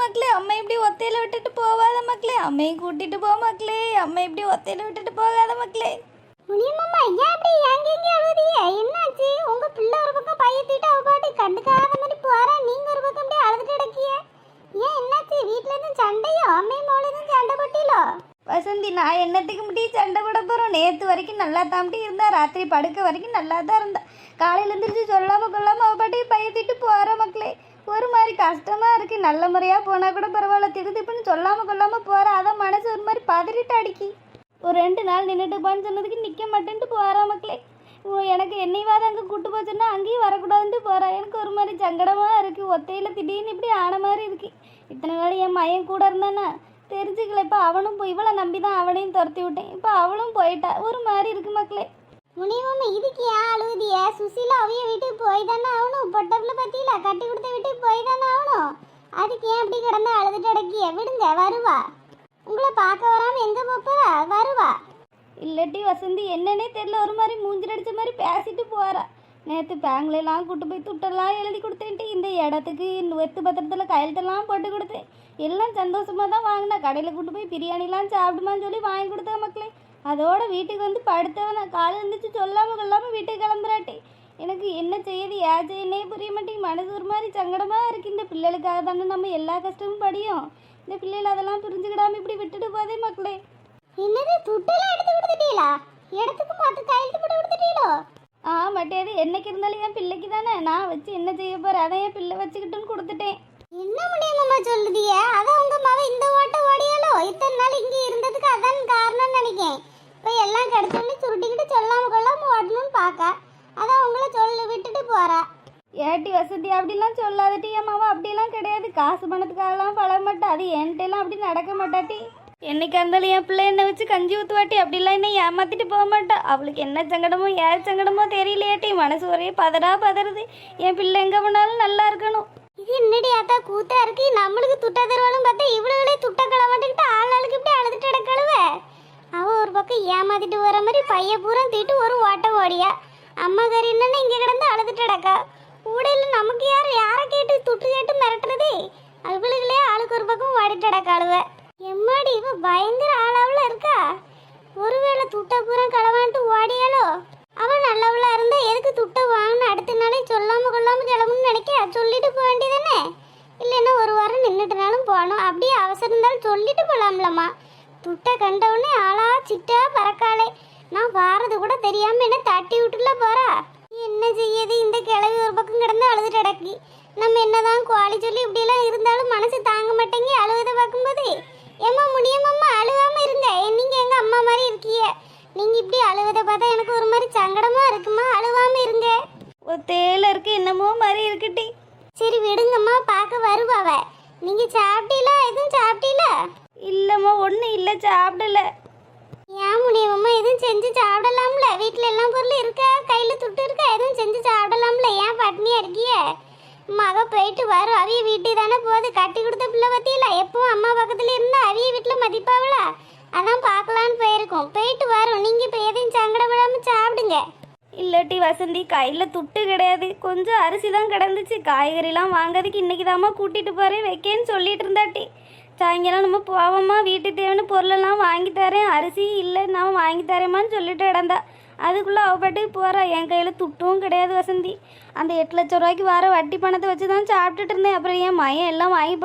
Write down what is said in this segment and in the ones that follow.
மக்களே அம்மா இப்படி ஒத்தையில விட்டுட்டு போகாத மக்களே. அம்மையை கூட்டிட்டு போ மக்களே. அம்மா இப்படி ஒத்தையில விட்டுட்டு போகாத மக்களே. முனியம்மா ஏன் அப்படி எங்க எங்க அழுதிய என்னாச்சு? உங்க பிள்ளை ஒரு பக்கம் பைய தூக்கிட்டு அவ பாட்டு கண்டுக்காத மாதிரி போறா. நீங்க ஒரு பக்கம் அப்படியே அழுதுட்டு கிடக்கிய ஏன் என்னாச்சு? வீட்ல இருந்து சண்டையோ? அம்மையும் மோள இருந்து சண்டை போட்டீங்களோ வசந்தி நான் என்னத்துக்கு முடி சண்டை போட போகிறோம் நேற்று வரைக்கும் நல்லா தாம்பிட்டு இருந்தா ராத்திரி படுக்க வரைக்கும் நல்லா தான் இருந்தா. காலையில எழுந்திரிச்சு சொல்லாமல் கொள்ளாமல் அவ பாட்டுக்கு பயத்திட்டு போகிற மக்களே. ஒரு மாதிரி கஷ்டமாக இருக்குது நல்ல முறையாக போனால் கூட பரவாயில்ல. திடுதிப்புன்னு சொல்லாமல் கொள்ளாமல் போகிற அதான் மனசு ஒரு மாதிரி பதறிட்டு அடிக்கி. ஒரு ரெண்டு நாள் நின்றுட்டுப்பான்னு சொன்னதுக்கு நிற்க மாட்டேன்ட்டு போகிறா மக்களே. எனக்கு என்னைவாது அங்கே கூட்டு போச்சுன்னா அங்கேயும் வரக்கூடாதுன்ட்டு போகிறா எனக்கு ஒரு மாதிரி சங்கடமாக இருக்குது ஒத்தையில் திடீர்னு இப்படி ஆன மாதிரி இருக்குது இத்தனை நாள் என் மயன் கூட இருந்தானா தெரிஞ்சுக்கல. இப்போ அவனும் போய் இவளை நம்பி தான் அவனையும் துரத்தி விட்டேன். இப்போ அவளும் போயிட்டா. ஒரு மாதிரி இருக்கு மக்களே. முனியம்மா இதுக்கு ஏன் அழுதிய சுசீலா அவைய வீட்டுக்கு போய் தானே ஆகணும். பொட்டப்பில் பத்தியில கட்டி கொடுத்த வீட்டுக்கு போய் தானே ஆகணும். அதுக்கு ஏன் அப்படி கிடந்து அழுதுட்டு அடக்கிய விடுங்க வருவா. உங்களை பார்க்க வராம எங்க போறா? வருவா. இல்லாட்டி வசந்தி என்னன்னே தெரியல. ஒரு மாதிரி மூஞ்சில் அடிச்ச மாதிரி பேசிட்டு போறா. நேற்று பேங்க்லாம் கூட்டு போய் துட்டெல்லாம் எழுதி கொடுத்தேன்ட்டு இந்த இடத்துக்கு வெத்து பத்திரத்தில் கையெழுத்தெல்லாம் போட்டு கொடுத்தேன். எல்லாம் சந்தோஷமாக தான் வாங்கினா. கடையில் கூட்டு போய் பிரியாணிலாம் சாப்பிடுமான்னு சொல்லி வாங்கி கொடுத்தா மக்களே. அதோட வீட்டுக்கு வந்து படுத்தவன. காலை இருந்துச்சு சொல்லாமல் கொள்ளாமல் வீட்டுக்கு கிளம்புறாட்டி எனக்கு என்ன செய்யுது ஏன் செய்யனே புரிய மாட்டேங்குது. மனசு ஒரு மாதிரி சங்கடமாக இருக்கு. இந்த பிள்ளைகளுக்காக தானே நம்ம எல்லா கஷ்டமும் படியும். இந்த பிள்ளைகள் அதெல்லாம் புரிஞ்சுக்கிடாம இப்படி விட்டுட்டு போதே மக்களே. என்னது துட்டெல்லாம் எடுத்து கொடுத்துட்டீங்களா? இடத்துக்கு பார்த்து கையெழுத்து போட்டு கொடுத்துட்டீங்களோ? ஆ மட்டேது என்னைக்கு இருந்தாலும் என் பிள்ளைக்கு தானே. நான் வச்சு என்ன செய்ய போறேன்? அதை என் பிள்ளை வச்சுக்கிட்டுன்னு கொடுத்துட்டேன். என்ன முடியுமாம்மா கிடைச்சோன்னு சுருட்டிக்கிட்டு சொல்லாம கொள்ளாம ஓடணும்னு பார்க்க. அதான் உங்களை சொல்லி விட்டுட்டு போறா. ஏட்டி வசதி அப்படிலாம் சொல்லாதட்டி என் மாமா அப்படிலாம் கிடையாது. காசு பணத்துக்காகலாம் பழக மாட்டா. அது என்கிட்டலாம் அப்படி நடக்க மாட்டாட்டி. என்னைக்கா இருந்தாலும் என் பிள்ளை என்னை வச்சு கஞ்சி ஊற்றுவாட்டி அப்படிலாம் என்ன ஏமாத்திட்டு போக மாட்டா. அவளுக்கு என்ன சங்கடமோ ஏன் சங்கடமோ தெரியலையாட்டி. மனசு ஒரே பதறா பதறுது. என் பிள்ளை எங்கே போனாலும் நல்லா இருக்கணும். இது என்னடி ஆத்தா கூத்தா இருக்கு? நம்மளுக்கு துட்ட தருவாலும் பார்த்தா இவ்வளவுகளே துட்ட களமாட்டுக்கிட்டு ஆள் ஆளுக்கு இப்படி அழுதுட்டு அடக்கழுவ அவன் ஒரு பக்கம் ஏமாத்திட்டு வர மாதிரி பைய பூரா தீட்டு ஒரு ஓட்டம் ஓடியா. அம்மா கறி என்னன்னு இங்கே கிடந்து அழுதுட்டு அடக்கா நமக்கு யார் யாரை கேட்டு துட்டு கேட்டு மிரட்டுறதே அவளுகளே ஆளுக்கு ஒரு பக்கம் ஓடிட்டடக்கா அழுவ. எம்மாடி இவ பயங்கர ஆளாவில் இருக்கா? ஒருவேளை துட்ட பூரா களவான்ட்டு ஓடியாலோ அவன் நல்லவளா இருந்தா எதுக்கு துட்ட வாங்கின அடுத்த நாளே சொல்லாம கொள்ளாம கிளம்புன்னு நினைக்க சொல்லிட்டு போக வேண்டியதானே இல்லைன்னா ஒரு வாரம் நின்றுட்டுனாலும் போகணும் அப்படியே அவசரம் இருந்தாலும் சொல்லிட்டு போகலாம்லம்மா துட்ட கண்டவுடனே ஆளா சிட்டா பறக்காளே. நான் வாரது கூட தெரியாம என்ன தட்டி விட்டுல போறா? என்ன செய்யுது இந்த கிழவி ஒரு பக்கம் கிடந்து அழுதுட்டு அடக்கி நம்ம என்னதான் குவாலி சொல்லி இப்படியெல்லாம் இருந்தாலும் மனசு தாங்க மாட்டேங்க அழுவதை பார்க்கும்போது ஏம்மா முடியுமாம்மா அழுகாம இருங்க. நீங்க எங்க அம்மா மாதிரி இருக்கீங்க. நீங்க இப்படி அழுவதை பார்த்தா எனக்கு ஒரு மாதிரி சங்கடமா இருக்குமா? அழுவாம இருங்க. ஒத்தேல இருக்கு என்னமோ மாதிரி இருக்குட்டி. சரி விடுங்கம்மா. பார்க்க வருவாவ நீங்க சாப்பிட்டீங்களா? சாப்பிட்டீங்களா இல்லைம்மா ஒன்றும் இல்லை சாப்பிடல. ஏன் முடியுமாம்மா எதுவும் செஞ்சு சாப்பிடலாம்ல? வீட்டில் எல்லாம் பொருள் இருக்கா? கையில் துட்டு இருக்கா? எதுவும் செஞ்சு சாப்பிடலாம்ல? ஏன் பட்னியா இருக்கிய? மக போயிட்டு வரும். அவிய வீட்டு தானே போகுது. கட்டி கொடுத்த பிள்ளை பத்தியில எப்பவும் அம்மா பக்கத்துல இருந்தா அவிய வீட்டில் மதிப்பாவளா? அதான் பார்க்கலான்னு போயிருக்கோம். போயிட்டு வரும். நீங்க இப்போ எதையும் சங்கடப்படாம சாப்பிடுங்க. இல்லாட்டி வசந்தி கையில் துட்டு கிடையாது. கொஞ்சம் அரிசி தான் கிடந்துச்சு. காய்கறிலாம் வாங்கிறதுக்கு இன்னைக்கு தாம்மா கூட்டிகிட்டு போகிறேன் வைக்கேன்னு சொல்லிட்டு இருந்தாட்டி. சாயங்காலம் நம்ம போவோம்மா வீட்டுக்கு தேவையான பொருளெல்லாம் வாங்கி தரேன். அரிசி இல்லை நான் வாங்கி தரேம்மான்னு சொல்லிட்டு கிடந்தா. அதுக்குள்ளே அவ பாட்டுக்கு போகிறா என் கையில் துட்டும் கிடையாது வசந்தி. அந்த எட்டு லட்ச ரூபாய்க்கு வர வட்டி பணத்தை வச்சு தான் சாப்பிட்டுட்டு இருந்தேன். அப்புறம் என் மயம் எல்லாம் வாங்கி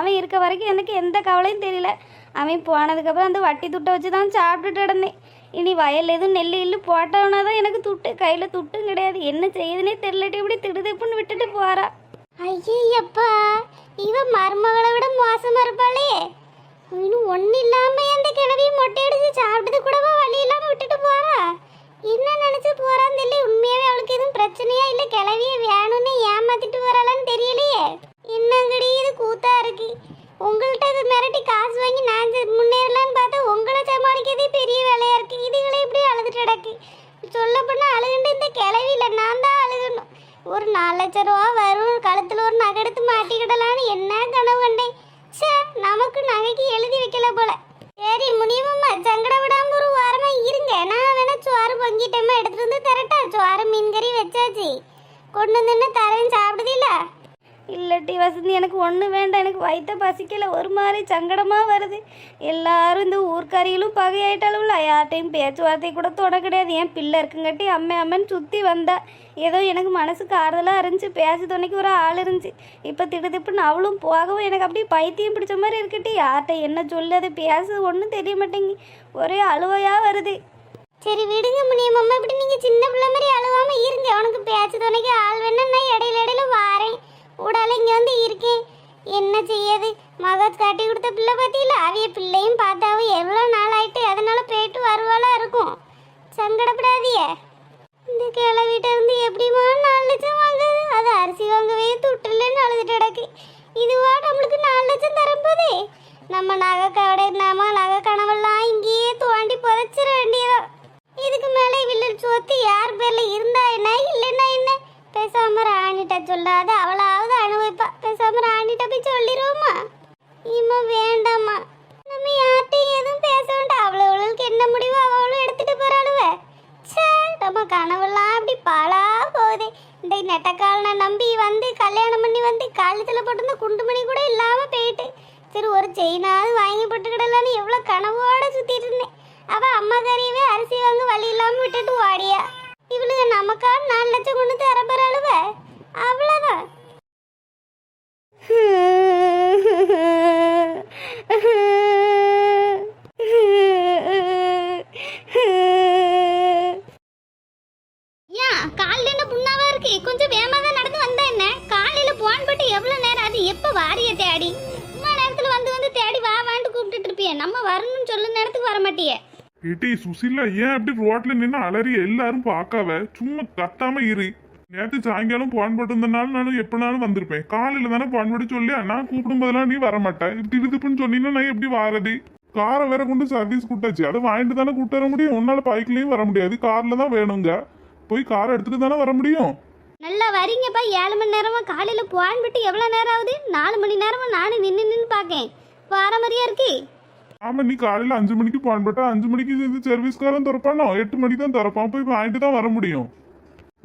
அவன் இருக்க வரைக்கும் எனக்கு எந்த கவலையும் தெரியல. அவன் போனதுக்கப்புறம் அந்த வட்டி துட்டை வச்சு தான் சாப்பிட்டுட்டு கிடந்தேன். இனி வயல் எதுவும் நெல் இல்லு போட்டவனா தான் எனக்கு துட்டு. கையில் துட்டும் கிடையாது. என்ன செய்யுதுன்னே தெரியலட்டி இப்படி திடுதிப்புன்னு விட்டுட்டு போறா. ஐயப்பா இவ மருமகளை விட மோசமா இருப்பாளே. இன்னும் ஒண்ணு இல்லாம அந்த கிழவி மொட்டை அடிச்சு சாப்பிட்டது கூடவா வழி இல்லாம விட்டுட்டு போறா? என்ன நினைச்சு போறான்னு தெரியல. உண்மையாவே அவளுக்கு எதுவும் பிரச்சனையா இல்ல? கிளவிய வேணும்னு ஏமாத்திட்டு வராளான்னு தெரியலையே. என்னங்கடி இது கூத்தா இருக்கு. உங்கள்கிட்ட இது மிரட்டி காசு வாங்கி நான் முன்னேறலான்னு பார்த்தா உங்களை சமாளிக்கிறதே பெரிய வேலையா இருக்கு. இதுகளை இப்படி அழுதுட்டு கிடக்கு. சொல்ல போனா அழுகுண்டு இந்த கிளவியில நான் தான் அழுகணும். ஒரு நாலு லட்சம் ரூபா வரும் கழுத்துல ஒரு நகை எடுத்து மாட்டிக்கிடலான்னு என்ன கனவு கண்டேன் ச்சே நமக்கு நகைக்கு எழுதி வைக்கல போல சரி முனியம்மா சங்கட விடாம ஒரு வாரமா இருங்க நான் வேணா சோறு பொங்கிட்டேமா எடுத்துட்டு வந்து தரட்டா சோறு மீன் கறி வச்சாச்சு கொண்டு வந்து தரேன் சாப்பிடுதில்ல இல்லட்டி வசந்தி எனக்கு ஒன்று வேண்டாம். எனக்கு வயிற்ற பசிக்கல. ஒரு மாதிரி சங்கடமாக வருது. எல்லாரும் இந்த ஊர்க்கரியிலும் பகையாயிட்டாலும் யார்ட்டையும் பேச்சுவார்த்தை கூட தொட கிடையாது. என் பிள்ளை இருக்குங்கட்டி அம்மே அம்மன் சுற்றி வந்தா. ஏதோ எனக்கு மனசுக்கு ஆறுதலாக இருந்துச்சு. பேச துணைக்கு ஒரு ஆள் இருந்துச்சு. இப்போ திடுதிப்புன்னு அவளும் போகவும் எனக்கு அப்படியே பைத்தியம் பிடிச்ச மாதிரி இருக்கட்டி. யார்கிட்ட என்ன சொல்லது பேச ஒன்றும் தெரிய மாட்டேங்கி ஒரே அழுவையாக வருது. சரி விடுங்க முனியம்மா. இப்படி நீங்க சின்ன பிள்ளை மாதிரி அழுவாம இருங்க. அவனுக்கு பேச்சு துணைக்கு ஆள் வேணா நான் இடையில இடையில வாரேன். ஊடால இங்க வந்து இருக்கேன். என்ன செய்யாது? மகத் காட்டி கொடுத்த பிள்ளை பார்த்தீங்களா அவிய பிள்ளையும் பார்த்தாவும் எவ்வளோ நாள் ஆயிட்டு அதனால போயிட்டு வருவாளா இருக்கும். சங்கடப்படாதிய இந்த கிளவிட்ட இருந்து எப்படிமா நாலு லட்சம் வாங்குது அது அரிசி வாங்கவே துட்டுலன்னு அழுதுட்டு கிடக்கு. இதுவா நம்மளுக்கு நாலு லட்சம் தரப்போதே நம்ம நகை கடை நாம நகை கனவெல்லாம் இங்கேயே தோண்டி புதைச்சிட வேண்டியதான் இதுக்கு மேலே இவள் சொத்து யார் பேர்ல இருந்தா என்ன இல்லைன்னா என்ன? பேசாம ராணிட்ட சொல்லாத அவளாவது அனுபவிப்பா. பேசாம ராணிட்ட போய் சொல்லிடுவோமா இம்மா வேண்டாம்மா. நம்ம யார்ட்டையும் எதுவும் பேச வேண்டாம். அவ்வளோ அவளுக்கு என்ன முடிவோ அவளும் எடுத்துட்டு போறாளுவ சே நம்ம கனவெல்லாம் அப்படி பாழா போகுது. இந்த நெட்டக்காலனை நம்பி வந்து கல்யாணம் பண்ணி வந்து காலத்தில் போட்டிருந்த குண்டுமணி கூட இல்லாமல் போயிட்டு. சரி ஒரு செயினாவது வாங்கி போட்டுக்கிடலான்னு எவ்வளோ கனவோட சுற்றிட்டு இருந்தேன். அவ அம்மா கறியவே அரிசி வாங்க வழி இல்லாம விட்டுட்டு ஓடியா. இவளுக்கு நமக்கா நாலு லட்சம் கொண்டு தர போறாளுவ. அவ்வளோதான் ஏன் காலில் என்ன புண்ணாவா கொஞ்சம் வேகமா தான் நடந்து வந்தா என்ன? காலையில போன் போட்டு எவ்வளவு நேரம்? அது எப்ப வாரிய தேடி? சும்மா நேரத்துல வந்து வந்து தேடி வா வான்ட்டு கூப்பிட்டுட்டு இருப்பியே. நம்ம வரணும்னு சொல்ல நேரத்துக்கு வர மாட்டியே. ஏட்டி சுசிலா ஏன் அப்படி ரோட்ல நின்று அலறி எல்லாரும் பார்க்காவ. சும்மா கத்தாம இரு. நேற்று சாயங்காலம் போன் போட்டிருந்தனால நானும் எப்படினாலும் வந்திருப்பேன். காலையில தானே போன் போட்டு சொல்லி நான் கூப்பிடும் போதெல்லாம் நீ வர மாட்டேன் திடுதுப்புன்னு சொன்னீங்கன்னா நான் எப்படி வாரது? காரை வேற கொண்டு சர்வீஸ் கூட்டாச்சு அதை வாங்கிட்டு தானே கூட்டு வர முடியும்? உன்னால பைக்லயும் வர முடியாது. கார்ல தான் வேணுங்க. போய் காரை எடுத்துட்டு தானே வர முடியும்? நல்லா வரீங்கப்பா ஏழு மணி நேரமா காலையில போன் விட்டு எவ்வளவு நேரம் ஆகுது? நாலு மணி நேரமா நானும் நின்று நின்று பார்க்கேன். வர மாதிரியா இருக்கு? ஆமா நீ காலையில அஞ்சு மணிக்கு போன் போட்டா அஞ்சு மணிக்கு இது சர்வீஸ்காரன் திறப்பானோ? எட்டு மணிக்கு தான் திறப்பான். போய் வாங்கிட்டு தான் வர முடியும்.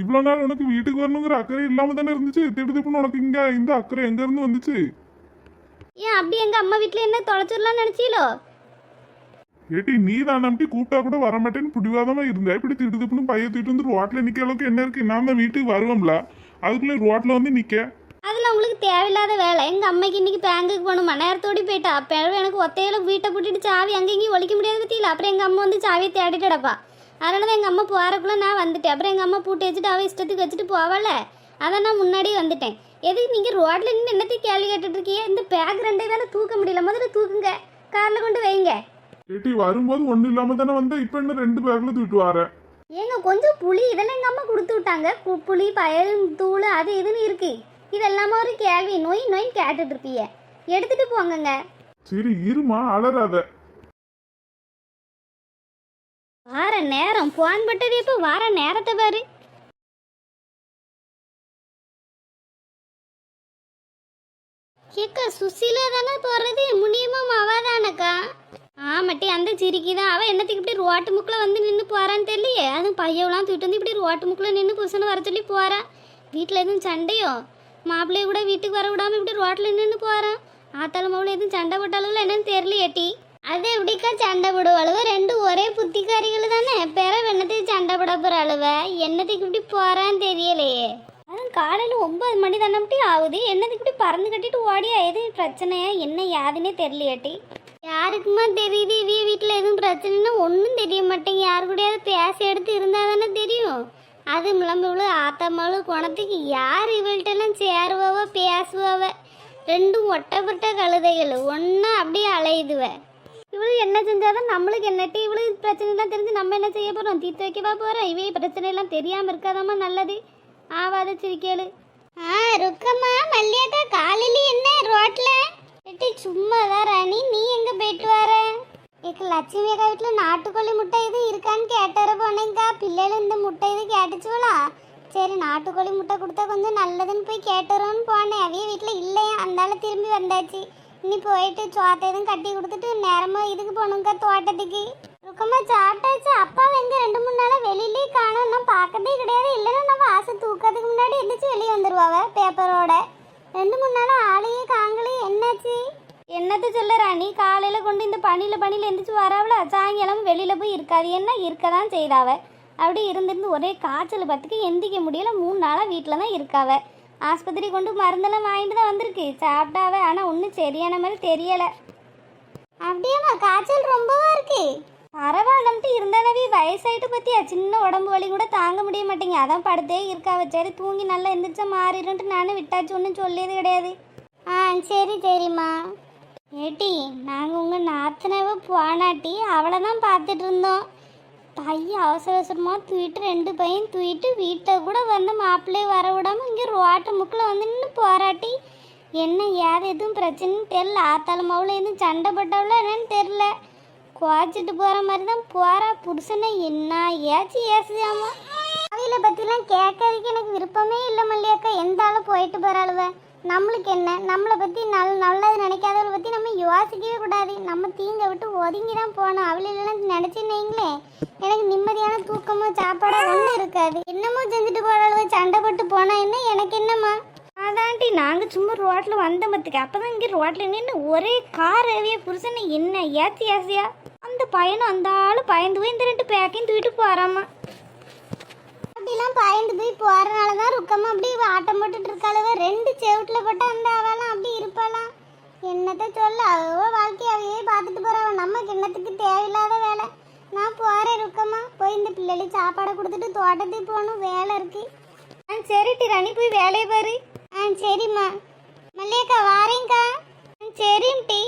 இவ்வளவு நாள் உனக்கு வீட்டுக்கு வரணுங்கிற அக்கறை இல்லாம தானே இருந்துச்சு? திடுதிப்புன்னு உனக்கு இங்க இந்த அக்கறை எங்க இருந்து வந்துச்சு? ஏன் அப்படி எங்க அம்மா வீட்ல என்ன தொலைச்சிடலாம்னு நினைச்சீலோ? ஏட்டி நீ தான் நம்பி கூப்பிட்டா கூட வர மாட்டேன்னு பிடிவாதமா இருந்த. இப்படி திடுதிப்புன்னு பைய தூக்கிட்டு வந்து ரோட்ல நிக்க அளவுக்கு என்ன இருக்கு? நான் தான் வீட்டுக்கு வருவோம்ல அதுக்குள்ள ரோட்ல வந்து நிக்க. அதில் உங்களுக்கு தேவையில்லாத வேலை. எங்கள் அம்மைக்கு இன்னைக்கு பேங்குக்கு போகணுமா? நேரத்தோடி போயிட்டா. அப்போ எனக்கு ஒத்தையில வீட்டை பூட்டிட்டு சாவி அங்கே இங்கேயும் ஒழிக்க முடியாது பற்றியில அப்புறம் எங்கள் அம்மா வந்து சாவியை தேடிட்டு கிடப்பா. அதனால தான் எங்கள் அம்மா போகிறக்குள்ள நான் வந்துட்டேன். அப்புறம் எங்கள் அம்மா பூட்டி வச்சுட்டு அவள் இஷ்டத்துக்கு வச்சுட்டு போவாள அதான் நான் முன்னாடியே வந்துட்டேன். எதுக்கு நீங்கள் ரோட்டில் நின்று என்னத்தையும் கேள்வி கேட்டுட்டு இருக்கீங்க? இந்த பேக் ரெண்டே தானே தூக்க முடியல. முதல்ல தூக்குங்க. காரில் கொண்டு வைங்க. ஏட்டி வரும்போது ஒண்ணு இல்லாம தானே வந்த இப்ப என்ன ரெண்டு பேக்ல தூக்கிட்டு வர? ஏங்க கொஞ்சம் புளி. இதெல்லாம் எங்கள் அம்மா கொடுத்து விட்டாங்க. புளி பயல் தூள் அது இதுன்னு இருக்கு. இதெல்லாம ஒரு கேள்வி? நோய் நோய் கேட்டுட்டு இருப்பீங்க எடுத்துட்டு போங்கங்க. சரி இருமா அலறாத. வார நேரம். போன் பட்டது இப்போ வார நேரத்தை பாரு. ஏக்கா சுசிலா தானே போறது? முனியமா அவதானக்கா ஆமாட்டி அந்த சிரிக்கி தான். அவ என்னத்துக்கு இப்படி ரோட்டு முக்கில் வந்து நின்று போறான்னு தெரியலையே? அதுவும் பையவெல்லாம் தூக்கிட்டு வந்து இப்படி ரோட்டு முக்கில் நின்று புருஷனை வர சொல்லி போறா. வீட்டில் எதுவும் சண்டையோ? மாப்பிள்ளைய கூட வீட்டுக்கு வர விடாம இப்படி ரோட்டில் நின்று போறான் ஆத்தால மாப்பிள்ளை எதுவும் சண்டை போட்டாலும் என்னன்னு தெரியலையேட்டி அது எப்படிக்கா சண்டை போடுவாளுவ ரெண்டும் ஒரே புத்திக்காரிகள் தானே? பிற வெண்ணத்துக்கு சண்டை போட போற அளவ என்னத்துக்கு இப்படி போறான்னு தெரியலையே. அதுவும் காலையில் ஒன்பது மணி தானே ஆகுது. என்னதுக்கு இப்படி பறந்து கட்டிட்டு ஓடியா? எதுவும் பிரச்சனையா? என்ன யாதுன்னே தெரியலையாட்டி யாருக்குமா தெரியுது? இவிய வீட்டில் எதுவும் பிரச்சனைன்னா ஒன்றும் தெரிய மாட்டேங்க யாரு கூடயாவது பேச எடுத்து இருந்தால் தானே தெரியும். அது மிளம்பு ஆத்தம்மாவும் குணத்துக்கு யார் இவள்கிட்டலாம் சேருவாவ பேசுவாவ? ரெண்டும் ஒட்டப்பட்ட கழுதைகள் ஒன்றா அப்படியே அலையுதுவ. இவளுக்கு என்ன செஞ்சாதான் நம்மளுக்கு என்னட்டி? இவளுக்கு பிரச்சனைலாம் தெரிஞ்சு நம்ம என்ன செய்ய போகிறோம் தீர்த்து வைக்கவா போகிறோம் இவே பிரச்சனையெல்லாம் தெரியாமல் இருக்காதாம்மா நல்லது. ஆவாத சிரிக்கேளு. ஆ ருக்கம்மா மல்லியாக்கா காலையில என்ன ரோட்டில் எட்டி சும்மா தான் ராணி நீ எங்கே போயிட்டு வர? ஏக்க லட்சுமி அக்கா வீட்டில் நாட்டுக்கோழி முட்டை இது இருக்கான்னு கேட்டார போனேங்கா போனேங்க்கா. பிள்ளைகள் முட்டை இது கேட்டுச்சுவலா சரி நாட்டுக்கோழி முட்டை கொடுத்தா கொஞ்சம் நல்லதுன்னு போய் கேட்டுறோன்னு போனேன். அவைய வீட்டில் இல்லையா அந்தால திரும்பி வந்தாச்சு. இனி போயிட்டு சோத்தை எதுவும் கட்டி கொடுத்துட்டு நேரமாக இதுக்கு போகணுங்க்கா தோட்டத்துக்கு. ருக்கமா சாப்பிட்டாச்சு. அப்பா எங்க ரெண்டு மூணு நாளாக வெளியிலே காணும். நான் பார்க்கதே கிடையாது. இல்லைன்னா நம்ம ஆசை தூக்கிறதுக்கு முன்னாடி எந்திரிச்சு வெளியே வந்துடுவாவ பேப்பரோட ரெண்டு மூணு நாளாக ஆளையே காங்களே என்னாச்சு? என்னத்த சொல்ல ராணி காலையில் கொண்டு இந்த பணியில் பணியில் எந்திரிச்சு வராவளா? சாயங்காலம் வெளியில் போய் இருக்காது. என்ன இருக்க தான் செய்தாவை அப்படியே இருந்திருந்து ஒரே காய்ச்சல் பார்த்துக்கு எந்திக்க முடியல. மூணு நாளாக வீட்டில் தான் இருக்காவ. ஆஸ்பத்திரி கொண்டு மருந்தெல்லாம் வாங்கிட்டு தான் வந்திருக்கு. சாப்பிட்டாவ. ஆனால் ஒன்றும் சரியான மாதிரி தெரியலை. அப்படியேம்மா காய்ச்சல் ரொம்பவா இருக்கு. பரவாயில்லம்ட்டு இருந்தாலவே வயசாயிட்டு பற்றியா சின்ன உடம்பு வலி கூட தாங்க முடிய மாட்டேங்க அதான் படுத்தே இருக்காவ. சரி தூங்கி நல்லா எந்திரிச்சா மாறிடும்ட்டு நானும் விட்டாச்சு. ஒன்றும் சொல்லியது கிடையாது. ஆ சரி சரிம்மா. ஏட்டி நாங்கள் உங்கள் நாத்தனவை போனாட்டி அவளை தான் பார்த்துட்டு இருந்தோம். பையன் அவசர அவசரமாக தூக்கிட்டு ரெண்டு பையன் தூக்கிட்டு வீட்டை கூட வந்து மாப்பிள்ளையை வர விடாமல் இங்கே ரோட்டு முக்கில் வந்து நின்று போராட்டி. என்ன ஏது எதுவும் பிரச்சனைன்னு தெரில ஆத்தாலும் மவுளை எதுவும் சண்டை போட்டவளோ என்னன்னு தெரில குவாச்சிட்டு போகிற மாதிரி தான் போகிறா புருஷனை. என்ன ஏச்சு ஏசுதாமா. அவையில பற்றிலாம் கேட்கறதுக்கு எனக்கு விருப்பமே இல்லை மல்லியாக்கா. எந்த ஆளும் போயிட்டு போறாளுவ. நம்மளுக்கு என்ன? நம்மளை பற்றி நல் நல்லது நினைக்காதவளை பற்றி நம்ம யோசிக்கவே கூடாது. நம்ம தீங்க விட்டு ஒதுங்கி தான் போகணும் அவளெல்லாம் நினைச்சுன்னீங்களே எனக்கு நிம்மதியான தூக்கமோ சாப்பாடோ ஒன்றும் இருக்காது. என்னமோ செஞ்சுட்டு போகிற அளவு சண்டை போட்டு போனா என்ன? எனக்கு என்னம்மா? அதாண்டி நாங்கள் சும்மா ரோட்டில் வந்த மத்துக்கு அப்போ தான் இங்கே ரோட்டில் நின்று ஒரே கார் ஏவிய புருஷனை என்ன ஏத்தி ஏசியா? அந்த பையனும் அந்த ஆள் பயந்து போய் இந்த ரெண்டு பேக்கையும் தூக்கிட்டு போகிறாம்மா அப்படிலாம் பயந்து போய் போறனால தான் ருக்கமா? அப்படி ஆட்டம் போட்டுட்டு இருக்காளுவ. ரெண்டு செவுட்டில் போட்டு அந்த அவெல்லாம் அப்படி இருப்பாளாம் என்னத்த சொல்ல? அவ வாழ்க்கையை அவையே பார்த்துட்டு போறவ நம்ம கிண்ணத்துக்கு தேவையில்லாத வேலை? நான் போறேன் ருக்கமா? போய் இந்த பிள்ளைகளுக்கு சாப்பாடை கொடுத்துட்டு தோட்டத்துக்கு போகணும். வேலை இருக்கு. ஆ சரிட்டி ராணி போய் வேலையை பாரு. ஆ சரிம்மா. மல்லியக்கா வாரேங்க்கா ஆ டி